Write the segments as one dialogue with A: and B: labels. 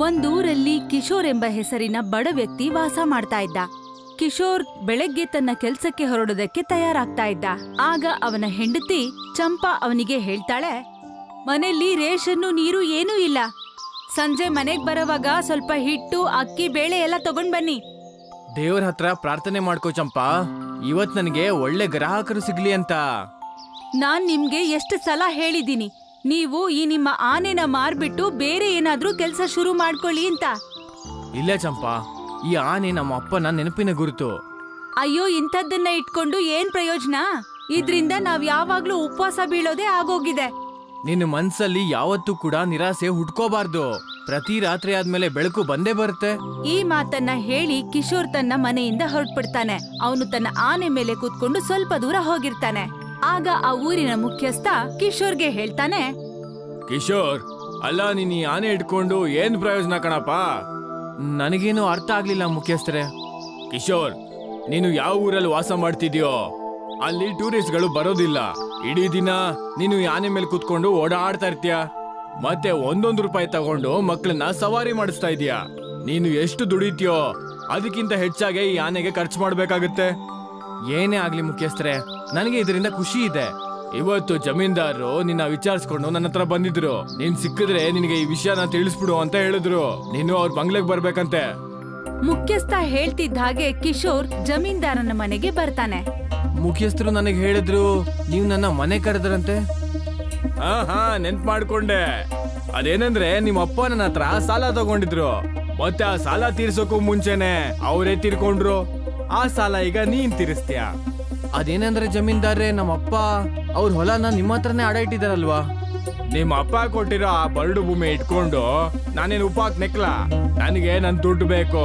A: ಒಂದೂರಲ್ಲಿ ಕಿಶೋರ್ ಎಂಬ ಹೆಸರಿನ ಬಡ ವ್ಯಕ್ತಿ ವಾಸ ಮಾಡ್ತಾ ಇದ್ದ. ಕಿಶೋರ್ ಬೆಳಗ್ಗೆ ತನ್ನ ಕೆಲ್ಸಕ್ಕೆ ಹೊರಡೋದಕ್ಕೆ ತಯಾರಾಗ್ತಾ ಇದ್ದ. ಆಗ ಅವನ ಹೆಂಡತಿ ಚಂಪಾ ಅವನಿಗೆ ಹೇಳ್ತಾಳೆ ಮನೆಯಲ್ಲಿ ರೇಷನ್ನು ನೀರು ಏನೂ ಇಲ್ಲ. ಸಂಜೆ ಮನೆಗ್ ಬರೋವಾಗ ಸ್ವಲ್ಪ ಹಿಟ್ಟು ಅಕ್ಕಿ ಬೇಳೆ ಎಲ್ಲ ತಗೊಂಡ್ ಬನ್ನಿ.
B: ದೇವ್ರ ಹತ್ರ ಪ್ರಾರ್ಥನೆ ಮಾಡ್ಕೋ ಚಂಪಾ. ಇವತ್ ನನಗೆ ಒಳ್ಳೆ ಗ್ರಾಹಕರು ಸಿಗ್ಲಿ ಅಂತ.
A: ನಾನ್ ನಿಮ್ಗೆ ಎಷ್ಟು ಸಲ ಹೇಳಿದೀನಿ ನೀವು ಈ ನಿಮ್ಮ ಆನೆನ ಮಾರ್ಬಿಟ್ಟು ಬೇರೆ ಏನಾದ್ರೂ ಕೆಲಸ ಶುರು ಮಾಡ್ಕೊಳ್ಳಿ ಅಂತ.
B: ಇಲ್ಲ ಚಂಪಾ ಈ ಆನೆ ನಮ್ಮ ಅಪ್ಪನ ನೆನಪಿನ ಗುರುತು.
A: ಅಯ್ಯೋ ಇಂಥದ್ದನ್ನ ಇಟ್ಕೊಂಡು ಏನ್ ಪ್ರಯೋಜನ? ಇದ್ರಿಂದ ನಾವ್ ಯಾವಾಗ್ಲೂ ಉಪವಾಸ ಬೀಳೋದೇ ಆಗೋಗಿದೆ.
B: ನಿನ್ನ ಮನ್ಸಲ್ಲಿ ಯಾವತ್ತೂ ಕೂಡ ನಿರಾಸೆ ಹುಟ್ಕೋಬಾರ್ದು ಪ್ರತಿ ರಾತ್ರಿ ಆದ್ಮೇಲೆ ಬೆಳಕು ಬಂದೇ ಬರುತ್ತೆ.
A: ಈ ಮಾತನ್ನ ಹೇಳಿ ಕಿಶೋರ್ ತನ್ನ ಮನೆಯಿಂದ ಹೊರಟ್ಬಿಡ್ತಾನೆ. ಅವನು ತನ್ನ ಆನೆ ಮೇಲೆ ಕೂತ್ಕೊಂಡು ಸ್ವಲ್ಪ ದೂರ ಹೋಗಿರ್ತಾನೆ. ಆಗ ಆ ಊರಿನ ಮುಖ್ಯಸ್ಥ ಕಿಶೋರ್ಗೆ ಹೇಳ್ತಾನೆ
B: ಕಿಶೋರ್ ಅಲ್ಲ ನೀನ್ ಈ ಆನೆ ಇಟ್ಕೊಂಡು ಏನ್ ಪ್ರಯೋಜನ ಕಣಪ್ಪ? ನನಗೇನು ಅರ್ಥ ಆಗ್ಲಿಲ್ಲ ಮುಖ್ಯಸ್ಥರೇ. ಕಿಶೋರ್ ನೀನು ಯಾವ ಊರಲ್ಲಿ ವಾಸ ಮಾಡ್ತಿದ್ಯೋ ಅಲ್ಲಿ ಟೂರಿಸ್ಟ್ಗಳು ಬರೋದಿಲ್ಲ. ಇಡೀ ದಿನ ನೀನು ಈ ಆನೆ ಮೇಲೆ ಕುತ್ಕೊಂಡು ಓಡಾಡ್ತಾ ಇರ್ತೀಯ. ಮತ್ತೆ ಒಂದೊಂದು ರೂಪಾಯಿ ತಗೊಂಡು ಮಕ್ಕಳನ್ನ ಸವಾರಿ ಮಾಡಿಸ್ತಾ ಇದೀಯ ನೀನು ಎಷ್ಟು ದುಡಿತೀಯೋ ಅದಕ್ಕಿಂತ ಹೆಚ್ಚಾಗಿ ಈ ಆನೆಗೆ ಖರ್ಚು ಮಾಡ್ಬೇಕಾಗುತ್ತೆ. ಏನೇ ಆಗ್ಲಿ ಮುಖ್ಯಸ್ಥರೇ ನನಗೆ ಇದರಿಂದ ಖುಷಿ ಇದೆ. ಇವತ್ತು ಜಮೀನ್ದಾರರು ನಿನ್ನ ವಿಚಾರಿಸ್ಕೊಂಡು ನನ್ನ ಹತ್ರ ಬಂದಿದ್ರು. ನೀನ್ ಸಿಕ್ಕಿದ್ರೆ ನಿನಗೆ ಈ ವಿಷಯನ ತಿಳಿಸ್ಬಿಡು ಅಂತ ಹೇಳಿದ್ರು. ನೀನು ಅವ್ರ ಬಂಗ್ಲೆಗ್ ಬರ್ಬೇಕಂತೆ.
A: ಮುಖ್ಯಸ್ಥ ಹೇಳ್ತಿದ್ದ ಹಾಗೆ ಕಿಶೋರ್ ಜಮೀನ್ದಾರನ ಮನೆಗೆ ಬರ್ತಾನೆ.
B: ಮುಖ್ಯಸ್ಥರು ನನಗೆ ಹೇಳಿದ್ರು ನೀವು ನನ್ನ ಮನೆ ಕರೆದ್ರಂತೆ? ಹಾ ಹಾ ನೆನ್ಪ್ ಮಾಡ್ಕೊಂಡೆ. ಅದೇನಂದ್ರೆ ನಿಮ್ಮ ಅಪ್ಪ ನನ್ನ ಹತ್ರ ಸಾಲ ತಗೊಂಡಿದ್ರು. ಮತ್ತೆ ಆ ಸಾಲ ತೀರ್ಸೋಕು ಮುಂಚೆನೆ ಅವರೇ ತೀರ್ಕೊಂಡ್ರು. ಆ ಸಾಲ ಈಗ ನೀನ್ ತೀರಿಸ್ತೀಯ? ಅದೇನಂದ್ರೆ ಜಮೀನ್ದಾರ್ರೆ ನಮ್ಮ ಅಪ್ಪ ಅವ್ರ ಹೊಲನ ನಿಮ್ಮ ಹತ್ರನೇ ಅಡ ಇಟ್ಟಿದಾರಲ್ವಾ? ನಿಮ್ಮ ಅಪ್ಪ ಕೊಟ್ಟಿರೋ ಆ ಬರಡು ಭೂಮಿ ಇಟ್ಕೊಂಡು ನಾನೇನು ಉಪಾಕ್ ನೆಕ್ಲ? ನನಗೆ ನನ್ ದುಡ್ಡು ಬೇಕು.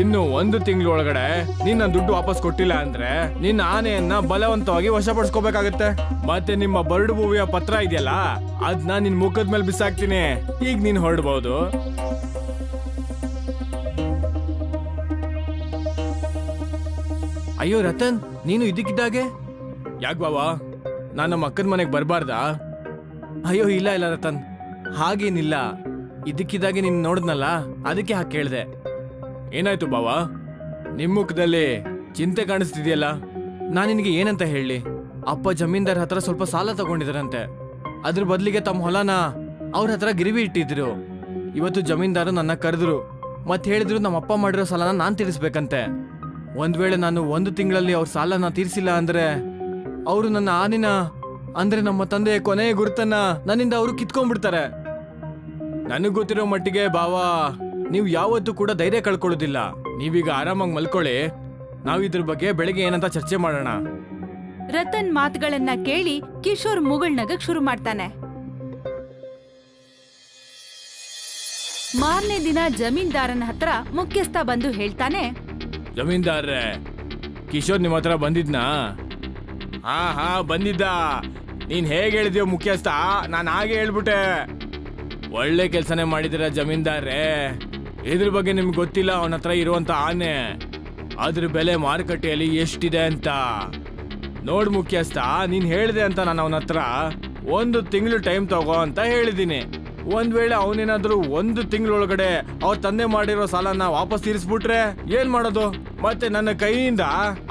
B: ಇನ್ನು ಒಂದು ತಿಂಗಳೊಳಗಡೆ ನೀನ್ ನನ್ ದುಡ್ಡು ವಾಪಸ್ ಕೊಟ್ಟಿಲ್ಲ ಅಂದ್ರೆ ನಿನ್ನ ಆನೆಯನ್ನ ಬಲವಂತವಾಗಿ ವಶಪಡಿಸ್ಕೋಬೇಕಾಗತ್ತೆ. ಮತ್ತೆ ನಿಮ್ಮ ಬರಡು ಭೂಮಿಯ ಪತ್ರ ಇದೆಯಲ್ಲ ಅದ್ನ ನಿನ್ ಮುಖದ ಮೇಲೆ ಬಿಸಾಕ್ತೀನಿ. ಈಗ ನೀನ್ ಹೊರಡ್ಬಹುದು ಅಯ್ಯೋ ರತನ್ ನೀನು ಇದಕ್ಕಿದ್ದಾಗೆ ಯಾಕೆ ಬಾವಾ ನಾನು ನಮ್ಮ ಅಕ್ಕನ ಮನೆಗೆ ಬರಬಾರ್ದಾ? ಅಯ್ಯೋ ಇಲ್ಲ ಇಲ್ಲ ರತನ್. ಹಾಗೇನಿಲ್ಲ. ಇದಕ್ಕಿದ್ದಾಗೆ ನೀನು ನೋಡಿದ್ನಲ್ಲ ಅದಕ್ಕೆ ಹಾಗೆ ಕೇಳಿದೆ. ಏನಾಯ್ತು ಬಾವಾ? ನಿಮ್ಮ ಮುಖದಲ್ಲಿ ಚಿಂತೆ ಕಾಣಿಸ್ತಿದೆಯಲ್ಲ? ನಾನು ನಿನಗೆ ಏನಂತ ಹೇಳಿ? ಅಪ್ಪ ಜಮೀನ್ದಾರ್ ಹತ್ರ ಸ್ವಲ್ಪ ಸಾಲ ತಗೊಂಡಿದಾರಂತೆ. ಅದ್ರ ಬದಲಿಗೆ ತಮ್ಮ ಹೊಲನ ಅವ್ರ ಹತ್ರ ಗಿರಿವಿ ಇಟ್ಟಿದ್ರು. ಇವತ್ತು ಜಮೀನ್ದಾರು ನನ್ನ ಕರೆದ್ರು. ಮತ್ತೆ ಹೇಳಿದ್ರು ನಮ್ಮ ಅಪ್ಪ ಮಾಡಿರೋ ಸಾಲನ ನಾನು ತೀರಿಸ್ಬೇಕಂತೆ. ಒಂದ್ ವೇಳೆ ನಾನು ಒಂದು ತಿಂಗಳಲ್ಲಿ ಅವ್ರ ಸಾಲನ ತೀರಿಸಿಲ್ಲ ಅಂದ್ರೆ ಅವರು ನನ್ನ ಆನಿನ, ಅಂದ್ರೆ ನಮ್ಮ ತಂದೆಯ ಕೊನೆಯ ಗುರುತನ್ನ ನನ್ನಿಂದ ಅವರು ಕಿತ್ಕೊಂಡ್ಬಿಡ್ತಾರೆ. ನನಗ್ ಗೊತ್ತಿರೋ ಮಟ್ಟಿಗೆ ಬಾವಾ ನೀವು ಯಾವತ್ತೂ ಕೂಡ ಧೈರ್ಯ ಕಳ್ಕೊಳ್ಳೋದಿಲ್ಲ. ನೀವೀಗ ಆರಾಮಾಗಿ ಮಲ್ಕೊಳ್ಳಿ. ನಾವು ಇದ್ರ ಬಗ್ಗೆ ಬೆಳಿಗ್ಗೆ ಏನಂತ ಚರ್ಚೆ ಮಾಡೋಣ.
A: ರತನ್ ಮಾತುಗಳನ್ನ ಕೇಳಿ ಕಿಶೋರ್ ಮುಗುಳ್ನಗಕ್ ಶುರು ಮಾಡ್ತಾನೆ. ಮಾರನೇ ದಿನ ಜಮೀನ್ದಾರನ ಹತ್ರ ಮುಖ್ಯಸ್ಥ ಬಂದು ಹೇಳ್ತಾನೆ
B: ಜಮೀನ್ದಾರ್ರೆ ಕಿಶೋರ್ ನಿಮ್ಮ ಹತ್ರ ಬಂದಿದ್ನಾ? ಹಾ ಹಾ, ಬಂದಿದ್ದ. ನೀನ್ ಹೇಗೆ ಹೇಳಿದ್ಯೋ ಮುಖ್ಯಸ್ಥ, ನಾನು ಹಾಗೆ ಹೇಳ್ಬಿಟ್ಟೆ. ಒಳ್ಳೆ ಕೆಲಸನೇ ಮಾಡಿದಿರ ಜಮೀನ್ದಾರ್ರೆ? ಇದ್ರ ಬಗ್ಗೆ ನಿಮ್ಗೆ ಗೊತ್ತಿಲ್ಲ, ಅವನ ಹತ್ರ ಇರುವಂತ ಆನೆ. ಅದ್ರ ಬೆಲೆ ಮಾರುಕಟ್ಟೆಯಲ್ಲಿ ಎಷ್ಟಿದೆ ಅಂತ. ನೋಡ್ ಮುಖ್ಯಸ್ಥ, ನೀನ್ ಹೇಳಿದೆ ಅಂತ ನಾನು ಅವನ ಹತ್ರ. ಒಂದು ತಿಂಗಳು ಟೈಮ್ ತಗೋ ಅಂತ ಹೇಳಿದೀನಿ ಒಂದ್ ವೇಳೆ ಅವನೇನಾದ್ರೂ ಒಂದು ತಿಂಗಳೊಳಗಡೆ ಅವ್ರ ತಂದೆ ಮಾಡಿರೋ ಸಾಲನ ವಾಪಸ್ ತೀರಿಸ್ಬಿಟ್ರೆ ಏನ್ ಮಾಡೋದು? ಮತ್ತೆ ನನ್ನ ಕೈಯಿಂದ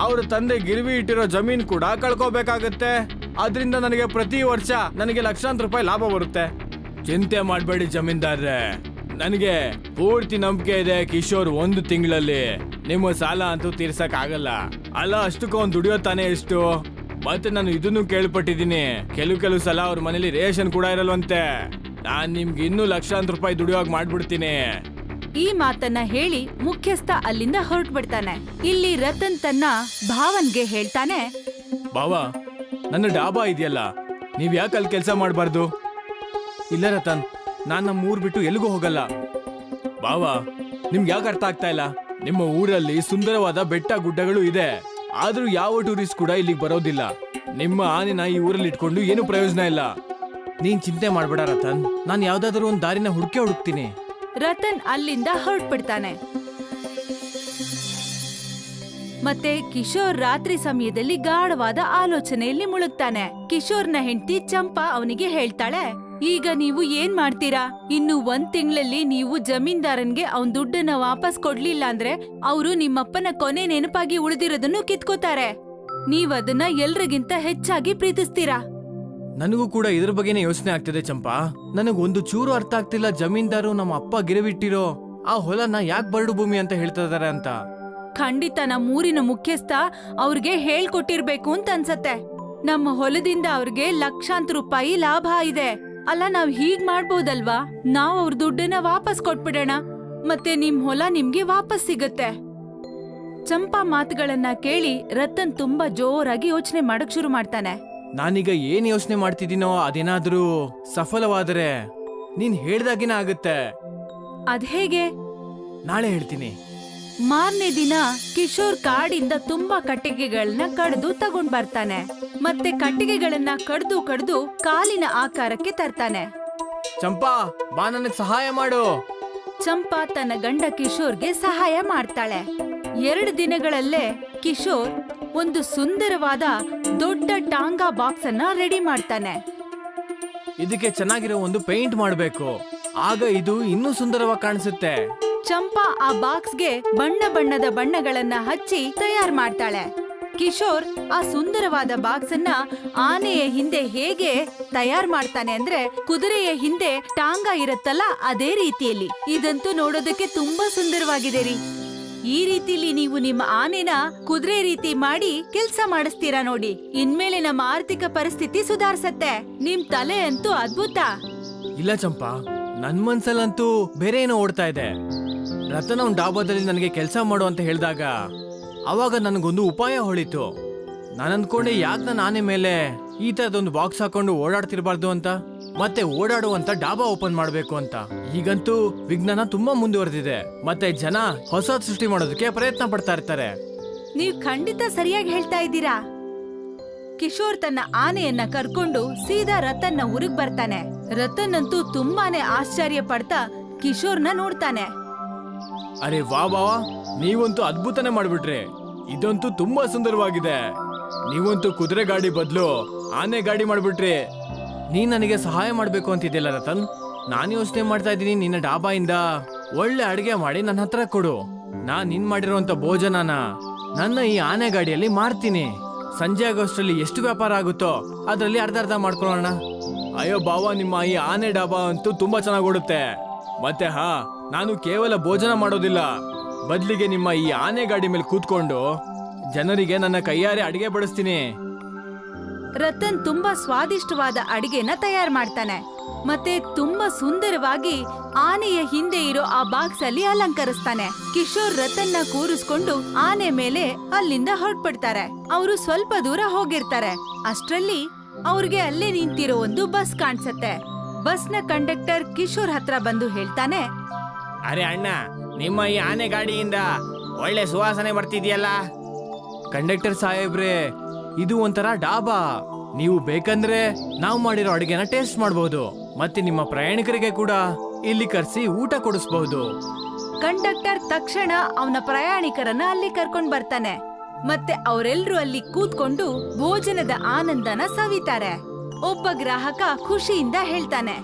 B: ಅವ್ರ ತಂದೆ ಗಿರ್ವಿ ಇಟ್ಟಿರೋ ಜಮೀನ್ ಕೂಡ ಕಳ್ಕೋಬೇಕಾಗತ್ತೆ. ಅದರಿಂದ ನನಗೆ ಪ್ರತಿ ವರ್ಷ ನನಗೆ ಲಕ್ಷಾಂತರ ರೂಪಾಯಿ ಲಾಭ ಬರುತ್ತೆ. ಚಿಂತೆ ಮಾಡಬೇಡಿ ಜಮೀನ್ದಾರ್ರೆ. ನನಗೆ ಪೂರ್ತಿ ನಂಬಿಕೆ ಇದೆ ಕಿಶೋರ್ ಒಂದು ತಿಂಗಳಲ್ಲಿ. ನಿಮ್ಮ ಸಾಲ ಅಂತೂ ತೀರ್ಸಕ್ ಆಗಲ್ಲ ಅಲ್ಲ, ಅಷ್ಟಕ್ಕೂ ಅವ್ನು ದುಡಿಯೋ ತಾನೇ ಎಷ್ಟು? ಮತ್ತೆ ನಾನು ಇದನ್ನು ಕೇಳ್ಪಟ್ಟಿದ್ದೀನಿ. ಕೆಲವು ಕೆಲವು ಸಲ ಅವ್ರ ಮನೇಲಿ ರೇಷನ್ ಕೂಡ ಇರಲ್ವಂತೆ. ನಾನ್ ನಿಮ್ಗೆ ಇನ್ನೂ ಲಕ್ಷಾಂತರ ರೂಪಾಯಿ ದುಡಿಯೋಗ್ ಮಾಡ್ಬಿಡ್ತೀನಿ.
A: ಈ ಮಾತನ್ನ ಹೇಳಿ ಮುಖ್ಯಸ್ಥ ಅಲ್ಲಿಂದ ಹೊರಟ್ಬಿಡ್ತಾನೆ. ಇಲ್ಲಿ ರತನ್ ತನ್ನ ಭಾವನ್ಗೆ ಹೇಳ್ತಾನೆ
B: ಬಾವಾ ನನ್ನ ಡಾಬಾ ಇದೆಯಲ್ಲ ನೀವ್ ಯಾಕೆ ಅಲ್ಲಿ ಕೆಲಸ ಮಾಡಬಾರ್ದು? ಇಲ್ಲ ರತನ್ ನಾನ್ ನಮ್ಮ ಊರ್ ಬಿಟ್ಟು ಎಲ್ಲಿಗೂ ಹೋಗಲ್ಲ. ಬಾವಾ ನಿಮ್ಗೆ ಯಾಕೆ ಅರ್ಥ ಆಗ್ತಾ ಇಲ್ಲ? ನಿಮ್ಮ ಊರಲ್ಲಿ ಸುಂದರವಾದ ಬೆಟ್ಟ ಗುಡ್ಡಗಳು ಇದೆ. ಆದ್ರೂ ಯಾವ ಟೂರಿಸ್ಟ್ ಕೂಡ ಇಲ್ಲಿಗೆ ಬರೋದಿಲ್ಲ. ನಿಮ್ಮ ಆನೆನ ಈ ಊರಲ್ಲಿ ಇಟ್ಕೊಂಡು ಏನು ಪ್ರಯೋಜನ ಇಲ್ಲ. ನೀನ್ ಚಿಂತೆ ಮಾಡ್ಬೇಡ ರತನ್. ನಾನು ಯಾವ್ದಾದ್ರು ಒಂದ್ ದಾರಿನ ಹುಡುಕೆ ಹುಡುಕ್ತೀನಿ.
A: ರತನ್ ಅಲ್ಲಿಂದ ಹೊರಟ್ಬಿಡ್ತಾನೆ. ಮತ್ತೆ ಕಿಶೋರ್ ರಾತ್ರಿ ಸಮಯದಲ್ಲಿ ಗಾಢವಾದ ಆಲೋಚನೆಯಲ್ಲಿ ಮುಳುಗ್ತಾನೆ. ಕಿಶೋರ್ನ ಹೆಂಡತಿ ಚಂಪಾ ಅವನಿಗೆ ಹೇಳ್ತಾಳೆ, ಈಗ ನೀವು ಏನ್ ಮಾಡ್ತೀರಾ? ಇನ್ನು ಒಂದ್ ತಿಂಗಳಲ್ಲಿ ನೀವು ಜಮೀನ್ದಾರನ್ಗೆ ಅವನ್ ದುಡ್ಡನ್ನ ವಾಪಸ್ ಕೊಡ್ಲಿಲ್ಲ ಅಂದ್ರೆ ಅವರು ನಿಮ್ಮಪ್ಪನ ಕೊನೆ ನೆನಪಾಗಿ ಉಳಿದಿರೋದನ್ನು ಕಿತ್ಕೋತಾರೆ. ನೀವದನ್ನ ಎಲ್ರಿಗಿಂತ ಹೆಚ್ಚಾಗಿ ಪ್ರೀತಿಸ್ತೀರಾ?
B: ನನಗೂ ಕೂಡ ಇದ್ರ ಬಗ್ಗೆನೇ ಯೋಚನೆ ಆಗ್ತಿದೆ ಚಂಪಾ. ನನಗ್ ಒಂದು ಚೂರು ಅರ್ಥ ಆಗ್ತಿಲ್ಲ ಜಮೀನ್ದಾರು ನಮ್ಮ ಅಪ್ಪ ಗಿರವಿಟ್ಟಿರೋ ಆ ಹೊಲನ ಯಾಕೆ ಬರಡು ಭೂಮಿ ಅಂತ ಹೇಳ್ತಾ ಇದಾರೆ ಅಂತ.
A: ಖಂಡಿತ ನಮ್ಮೂರಿನ ಮುಖ್ಯಸ್ಥ ಅವ್ರಿಗೆ ಹೇಳ್ಕೊಟ್ಟಿರ್ಬೇಕು ಅಂತ ಅನ್ಸತ್ತೆ. ನಮ್ಮ ಹೊಲದಿಂದ ಅವ್ರಿಗೆ ಲಕ್ಷಾಂತರ ರೂಪಾಯಿ ಲಾಭ ಇದೆ. ಅಲ್ಲ, ನಾವ್ ಹೀಗ್ ಮಾಡ್ಬೋದಲ್ವಾ? ನಾವ್ ಅವ್ರ ದುಡ್ಡನ್ನ ವಾಪಸ್ ಕೊಟ್ಬಿಡೋಣ. ಮತ್ತೆ ನಿಮ್ ಹೊಲ ನಿಮ್ಗೆ ವಾಪಸ್ ಸಿಗತ್ತೆ. ಚಂಪಾ ಮಾತುಗಳನ್ನ ಕೇಳಿ ರತನ್ ತುಂಬಾ ಜೋರಾಗಿ ಯೋಚನೆ ಮಾಡಕ್ ಶುರು ಮಾಡ್ತಾನೆ.
B: ನಾನೀಗ ಏನ್ ಯೋಚನೆ ಮಾಡ್ತಿದ್ದೀನೋ ಅದೇನಾದ್ರೂ ಸಫಲವಾದರೆ ನೀನ್ ಹೇಳ್ದಾಗಿನ ಆಗುತ್ತೆ?
A: ಅದ್ ಹೇಗೆ?
B: ನಾಳೆ ಹೇಳ್ತೀನಿ.
A: ಮಾರನೇ ದಿನ ಕಿಶೋರ್ ಕಾಡಿಂದ ತುಂಬಾ ಕಟ್ಟಿಗೆಗಳನ್ನ ಕಡ್ದು ತಗೊಂಡ್ ಬರ್ತಾನೆ. ಮತ್ತೆ ಕಟ್ಟಿಗೆಗಳನ್ನ ಕಡ್ದು ಕಡ್ದು ಕಾಲಿನ ಆಕಾರಕ್ಕೆ ತರ್ತಾನೆ.
B: ಚಂಪಾ ಬಾ ನನಗ್ ಸಹಾಯ ಮಾಡು.
A: ಚಂಪಾ ತನ್ನ ಗಂಡ ಕಿಶೋರ್ಗೆ ಸಹಾಯ ಮಾಡ್ತಾಳೆ. ಎರಡು ದಿನಗಳಲ್ಲೇ ಕಿಶೋರ್ ಒಂದು ಸುಂದರವಾದ ದೊಡ್ಡ ಟಾಂಗಾ ಬಾಕ್ಸ್ ಅನ್ನ ರೆಡಿ ಮಾಡ್ತಾನೆ.
B: ಇದಕ್ಕೆ ಚೆನ್ನಾಗಿರೋ ಒಂದು ಪೇಂಟ್ ಮಾಡಬೇಕು. ಆಗ ಇದು ಇನ್ನೂ ಸುಂದರವಾಗಿ ಕಾಣಿಸುತ್ತೆ.
A: ಚಂಪಾ ಆ ಬಾಕ್ಸ್ಗೆ ಬಣ್ಣ ಬಣ್ಣದ ಬಣ್ಣಗಳನ್ನ ಹಚ್ಚಿ ತಯಾರು ಮಾಡ್ತಾಳೆ. ಕಿಶೋರ್ ಆ ಸುಂದರವಾದ ಬಾಕ್ಸ್ ಅನ್ನ ಆನೆಯ ಹಿಂದೆ ಹೇಗೆ ತಯಾರು ಮಾಡ್ತಾನೆ ಅಂದ್ರೆ ಕುದುರೆಯ ಹಿಂದೆ ಟಾಂಗ ಇರುತ್ತಲ್ಲ ಅದೇ ರೀತಿಯಲ್ಲಿ. ಇದಂತೂ ನೋಡೋದಕ್ಕೆ ತುಂಬಾ ಸುಂದರವಾಗಿದೆ ರೀ. ಈ ರೀತಿಲಿ ನೀವು ನಿಮ್ಮ ಆನೆನ ಕುದುರೆ ರೀತಿ ಮಾಡಿ ಕೆಲ್ಸ ಮಾಡಿಸ್ತೀರಾ ನೋಡಿ. ಇನ್ಮೇಲೆ ನಮ್ಮ ಆರ್ಥಿಕ ಪರಿಸ್ಥಿತಿ ಸುಧಾರಿಸತ್ತೆ. ನಿಮ್ ತಲೆ ಅಂತೂ ಅದ್ಭುತ.
B: ಇಲ್ಲ ಚಂಪಾ, ನನ್ ಮನ್ಸಲ್ಲಂತೂ ಬೇರೆ ಏನೋ ಓಡ್ತಾ ಇದೆ. ರತನ ಡಾಬಾದಲ್ಲಿ ನನಗೆ ಕೆಲಸ ಮಾಡು ಅಂತ ಹೇಳಿದಾಗ ಅವಾಗ ನನಗೊಂದು ಉಪಾಯ ಹೊಳಿತು. ನಾನು ಅಂದ್ಕೊಂಡೆ ಯಾಕೆ ನಾನು ಆನೆ ಮೇಲೆ ಈ ತರದೊಂದು ಬಾಕ್ಸ್ ಹಾಕೊಂಡು ಓಡಾಡ್ತಿರ್ಬಾರ್ದು ಅಂತ? ಮತ್ತೆ ಓಡಾಡುವಂತ ಡಾಬಾ ಓಪನ್ ಮಾಡಬೇಕು ಅಂತ. ಈಗಂತೂ ವಿಜ್ಞಾನ ತುಂಬಾ ಮುಂದುವರೆದಿದೆ. ಮತ್ತೆ ಜನ ಹೊಸ ಸೃಷ್ಟಿ ಮಾಡೋದಕ್ಕೆ ಪ್ರಯತ್ನ ಪಡ್ತಾ ಇರ್ತಾರೆ.
A: ನೀವು ಖಂಡಿತ ಸರಿಯಾಗಿ ಹೇಳ್ತಾ ಇದ್ದೀರಾ? ಕಿಶೋರ್ ತನ್ನ ಆನೆಯನ್ನ ಕರ್ಕೊಂಡು ಸೀದಾ ರತನ್ನ ಊರಿಗೆ ಬರ್ತಾನೆ. ರತನ್ ಅಂತೂ ತುಂಬಾನೇ ಆಶ್ಚರ್ಯ ಪಡ್ತಾ ಕಿಶೋರ್ನ ನೋಡ್ತಾನೆ.
B: ಅರೆ ವಾ ವಾ ನೀವಂತೂ ಅದ್ಭುತನೇ ಮಾಡ್ಬಿಟ್ರಿ. ಇದಂತೂ ತುಂಬಾ ಸುಂದರವಾಗಿದೆ. ನೀವಂತೂ ಕುದುರೆ ಗಾಡಿ ಬದಲು ಆನೆ ಗಾಡಿ ಮಾಡ್ಬಿಟ್ರಿ. ನೀ ನನಗೆ ಸಹಾಯ ಮಾಡಬೇಕು ಅಂತಿದ್ದಿಲ್ಲ ರತನ್? ನಾನು ಯೋಚನೆ ಮಾಡ್ತಾ ಇದ್ದೀನಿ ನಿನ್ನ ಡಾಬಾಯಿಂದ ಒಳ್ಳೆ ಅಡಿಗೆ ಮಾಡಿ ನನ್ನ ಹತ್ರ ಕೊಡು. ನಾನ್ ನಿನ್ ಮಾಡಿರುವಂತ ಭೋಜನನ ನನ್ನ ಈ ಆನೆ ಗಾಡಿಯಲ್ಲಿ ಮಾರ್ತೀನಿ. ಸಂಜೆ ಆಗೋಷ್ಟರಲ್ಲಿ ಎಷ್ಟು ವ್ಯಾಪಾರ ಆಗುತ್ತೋ ಅದರಲ್ಲಿ ಅರ್ಧ ಅರ್ಧ ಮಾಡ್ಕೊಳ್ಳೋಣ. ಅಯ್ಯೋ ಬಾವ ನಿಮ್ಮ ಈ ಆನೆ ಡಾಬಾ ಅಂತೂ ತುಂಬಾ ಚೆನ್ನಾಗಿ ಓಡುತ್ತೆ. ಮತ್ತೆ ಹಾ, ನಾನು ಕೇವಲ ಭೋಜನ ಮಾಡೋದಿಲ್ಲ. ಬದಲಿಗೆ ನಿಮ್ಮ ಈ ಆನೆ ಗಾಡಿ ಮೇಲೆ ಕೂತ್ಕೊಂಡು ಜನರಿಗೆ ನನ್ನ ಕೈಯಾರೆ ಅಡಿಗೆ ಬಡಿಸ್ತೀನಿ.
A: ರತನ್ ತುಂಬಾ ಸ್ವಾದಿಷ್ಟವಾದ ಅಡಿಗೆನ ತಯಾರು ಮಾಡ್ತಾನೆ. ಮತ್ತೆ ತುಂಬಾ ಸುಂದರವಾಗಿ ಆನೆಯ ಹಿಂದೆ ಇರೋ ಆ ಬಾಕ್ಸ್ ಅಲ್ಲಿ ಅಲಂಕರಿಸ್ತಾನೆ. ಕಿಶೋರ್ ರತನ್ನ ಕೂರಿಸ್ಕೊಂಡು ಆನೆ ಮೇಲೆ ಅಲ್ಲಿಂದ ಹೊರಟ್ಬಿಡ್ತಾರೆ. ಅವರು ಸ್ವಲ್ಪ ದೂರ ಹೋಗಿರ್ತಾರೆ. ಅಷ್ಟ್ರಲ್ಲಿ ಅವ್ರಿಗೆ ಅಲ್ಲೇ ನಿಂತಿರೋ ಒಂದು ಬಸ್ ಕಾಣಿಸತ್ತೆ. ಬಸ್ನ ಕಂಡಕ್ಟರ್ ಕಿಶೋರ್ ಹತ್ರ ಬಂದು ಹೇಳ್ತಾನೆ,
B: ಅರೆ ಅಣ್ಣ, ನಿಮ್ಮ ಈ ಆನೆ ಗಾಡಿಯಿಂದ ಒಳ್ಳೆ ಸುವಾಸನೆ ಬರ್ತಿದ್ಯಲ್ಲ? ಕಂಡಕ್ಟರ್ ಸಾಹೇಬ್ರೆ ಇದು ಒಂಥರ ಡಾಬಾ. ನೀವು ಬೇಕಂದ್ರೆ ನಾವು ಮಾಡಿರೋ ಅಡುಗೆನ ಟೇಸ್ಟ್ ಮಾಡಬಹುದು ಮತ್ತೆ ನಿಮ್ಮ ಪ್ರಯಾಣಿಕರಿಗೆ ಕೂಡ ಇಲ್ಲಿ ಕರೆಸಿ ಊಟ ಕೊಡಿಸಬಹುದು
A: ಕಂಡಕ್ಟರ್ ತಕ್ಷಣ ಅವನ ಪ್ರಯಾಣಿಕರನ್ನ ಅಲ್ಲಿ ಕರ್ಕೊಂಡ್ ಬರ್ತಾನೆ. ಮತ್ತೆ ಅವರೆಲ್ಲರೂ ಅಲ್ಲಿ ಕೂತ್ಕೊಂಡು ಭೋಜನದ ಆನಂದನ ಸವಿತಾರೆ. ಒಬ್ಬ ಗ್ರಾಹಕ ಖುಷಿಯಿಂದ ಹೇಳ್ತಾನೆ.